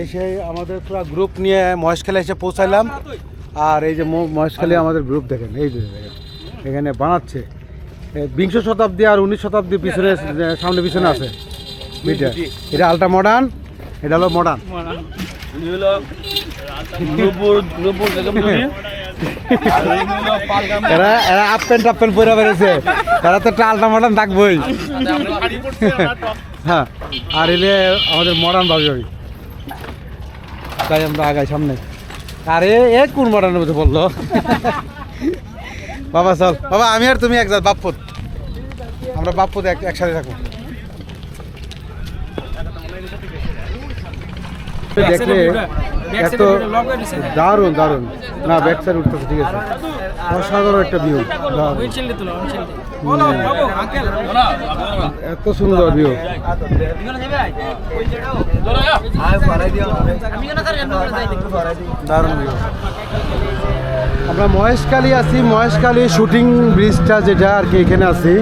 এসে আমাদের পুরো গ্রুপ নিয়ে মহেশখালী এসে পৌঁছাইলাম। আর এই যে মহেশখালী আমাদের গ্রুপ দেখেন, এই যে দেখেন, এখানে বানাচ্ছে। বিংশ শতাব্দী আর উনিশ শতাব্দীর পিছনে সামনে পিছনে আছে এটা এটা আলট্রা মডার্ন এটা হলো মডার্ন এরা আপ তো একটা মডার্ন হ্যাঁ আর এলে আমাদের মডার্ন ভাবি। তাই আমরা আগাই সামনে। আরে এ কোন মডার্নের মধ্যে বলল? বাবা চল। বাবা আমি আর তুমি একসাথে বাপ্পত আমরা বাপ্পত এক একসাথে থাকব। দেখলে এত দারুণ দারুণ। না ব্যাক সাইড উঠতেছে ঠিক আছে। অসাধারণ একটা ভিউ এত সুন্দর ভিউ দারুণ ভিউ আমরা মহেশখালী আছি মহেশখালী শুটিং ব্রিজটা যেটা আর কি এখানে আছি।